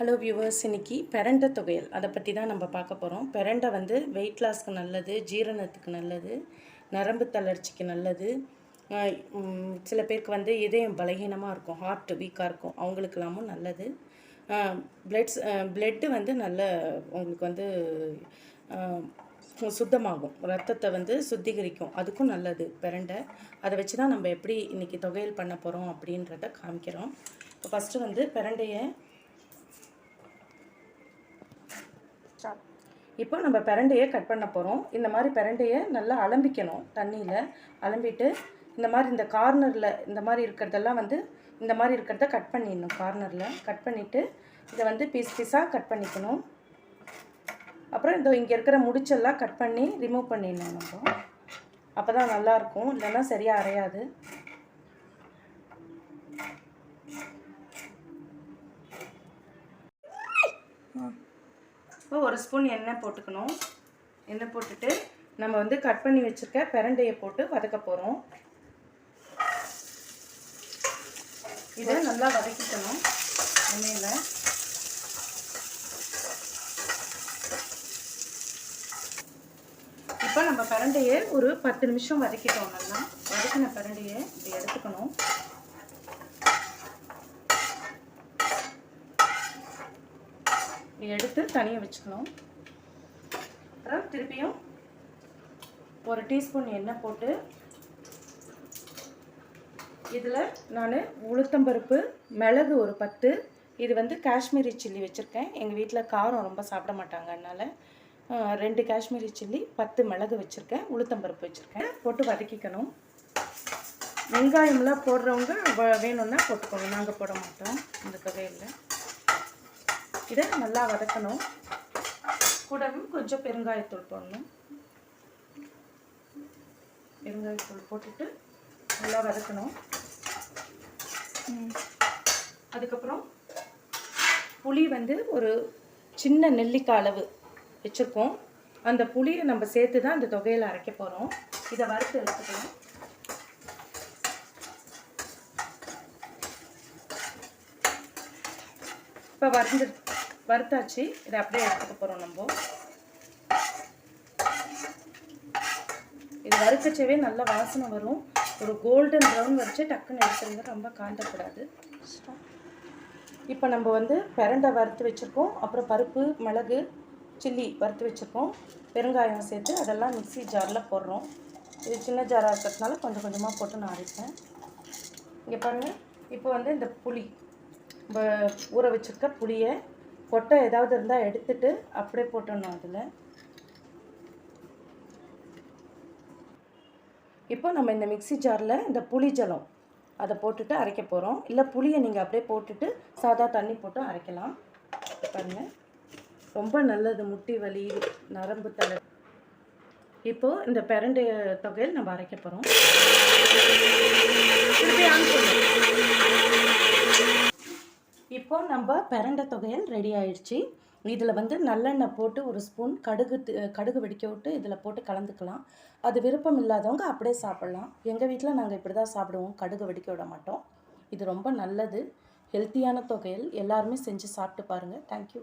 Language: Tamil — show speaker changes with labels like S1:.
S1: ஹலோ வியூவர்ஸ் இன்னைக்கு பெரண்டை தொகையல். அதை பற்றி தான் நம்ம பார்க்க போகிறோம் பெரண்டை வந்து வெயிட் லாஸ்க்கு நல்லது ஜீரணத்துக்கு நல்லது நரம்பு தளர்ச்சிக்கு நல்லது. சில பேருக்கு வந்து இதயம் பலகீனமாக இருக்கும் ஹார்ட் வீக்காக இருக்கும். அவங்களுக்கெல்லாமும் நல்லது. பிளட்ஸ் பிளட்டு வந்து நல்ல உங்களுக்கு வந்து சுத்தமாகும். ரத்தத்தை வந்து சுத்திகரிக்கும். அதுக்கும் நல்லது பிரண்டை. அதை வச்சு தான் நம்ம எப்படி இன்றைக்கி தொகையல் பண்ண போகிறோம் அப்படின்றத காமிக்கிறோம். இப்போ ஃபஸ்ட்டு வந்து பிரண்டையை இப்போ நம்ம பிரண்டையை கட் பண்ண போகிறோம் இந்த மாதிரி பிரண்டையை நல்லா அலம்பிக்கணும். தண்ணியில் அலம்பிட்டு இந்த மாதிரி இந்த கார்னரில் இந்த மாதிரி இருக்கிறதெல்லாம் வந்து இந்த மாதிரி இருக்கிறத கட் பண்ணிடணும். கார்னரில் கட் பண்ணிவிட்டு இதை வந்து பீஸ் பீஸாக கட் பண்ணிக்கணும். அப்புறம் இந்த இங்கே இருக்கிற முடிச்செல்லாம் கட் பண்ணி ரிமூவ் பண்ணிடணும் நம்ம. அப்போ தான் நல்லாயிருக்கும் இல்லைன்னா சரியாக அரையாது. இப்போ ஒரு ஸ்பூன் எண்ணெய் போட்டுக்கணும். எண்ணெய் போட்டுட்டு நம்ம வந்து கட் பண்ணி வச்சுருக்க பிரண்டையை போட்டு வதக்க போகிறோம் இதை நல்லா வதக்கிக்கணும் எண்ணெயில். இப்போ நம்ம பிரண்டையை ஒரு பத்து நிமிஷம் வதக்கிட்டோம் நல்லா. வதக்கின பிரண்டையை இப்படி எடுத்துக்கணும். எடுத்து தனியாக வச்சுக்கணும். அப்புறம் திருப்பியும் ஒரு டீஸ்பூன் எண்ணெய் போட்டு இதில் நான் உளுத்தம்பருப்பு மிளகு ஒரு பத்து. இது வந்து காஷ்மீரி சில்லி வச்சுருக்கேன். எங்கள் வீட்டில் காரம் ரொம்ப சாப்பிட மாட்டாங்க அதனால் ரெண்டு காஷ்மீரி சில்லி பத்து மிளகு வச்சுருக்கேன் உளுத்தம்பருப்பு வச்சுருக்கேன். போட்டு வதக்கிக்கணும். வெங்காயம்லாம் போடுறவங்க வ- வேணும்னா போட்டுக்கோங்க. நாங்கள் போட மாட்டோம். இந்த தொகையில். இதை நல்லா வதக்கணும். கூடவும் கொஞ்சம் பெருங்காயத்தூள் போடணும். பெருங்காயத்தூள் போட்டுட்டு நல்லா வதக்கணும். அதுக்கப்புறம் புளி வந்து ஒரு சின்ன நெல்லிக்காய் அளவு வச்சுருக்கோம். அந்த புளியை நம்ம சேர்த்து தான் அந்த தொகையில் அரைக்க போகிறோம் இதை வறுத்து எடுத்துக்கலாம். இப்போ வறுந்து வறுத்தாச்சு. இதை அப்படியே எடுத்துக்க போகிறோம் நம்ம. இது வறுக்கச்சவே நல்ல வாசனை வரும். ஒரு கோல்டன் ப்ரௌன் வச்சு டக்குன்னு எடுத்துருங்க. ரொம்ப காண்டக்கூடாது. இப்போ நம்ம வந்து பெரண்டை வறுத்து வச்சுருக்கோம். அப்புறம் பருப்பு மிளகு சில்லி வறுத்து வச்சுருக்கோம். பெருங்காயம் சேர்த்து அதெல்லாம் மிக்ஸி ஜாரில் போடுறோம். இது சின்ன ஜாராக இருக்கிறதுனால கொஞ்சம் கொஞ்சமாக போட்டு நான் அரைப்பேன். இங்கே பாருங்கள் இப்போ வந்து இந்த புளி நம்ம ஊற வச்சுருக்க புளியை கொட்டை ஏதாவது இருந்தால் எடுத்துட்டு அப்படியே போட்டுடணும் அதில். இப்போ நம்ம இந்த மிக்ஸி ஜாரில் இந்த புளி ஜலம் அதை போட்டுட்டு அரைக்க போகிறோம் இல்லை புளியை நீங்கள் அப்படியே போட்டுட்டு சாதா தண்ணி போட்டு அரைக்கலாம். பாருங்கள் ரொம்ப நல்லது முட்டி வலி நரம்பு தலை இப்போது இந்த பிரண்டு தொகையில் நம்ம அரைக்க போகிறோம் இப்போ நம்ம பிரண்டை தொகையல் ரெடி ஆயிடுச்சு. இதில் வந்து நல்லெண்ணெய் போட்டு ஒரு ஸ்பூன் கடுகு கடுகு வெடிக்க விட்டு இதில் போட்டு கலந்துக்கலாம். அது விருப்பம் இல்லாதவங்க அப்படியே சாப்பிட்லாம். எங்கள் வீட்டில் நாங்கள் இப்படி தான் சாப்பிடுவோம். கடுகு வெடிக்க விட மாட்டோம். இது ரொம்ப நல்லது. ஹெல்த்தியான தொகையல். எல்லாருமே செஞ்சு சாப்பிட்டு பாருங்கள் தேங்க்யூ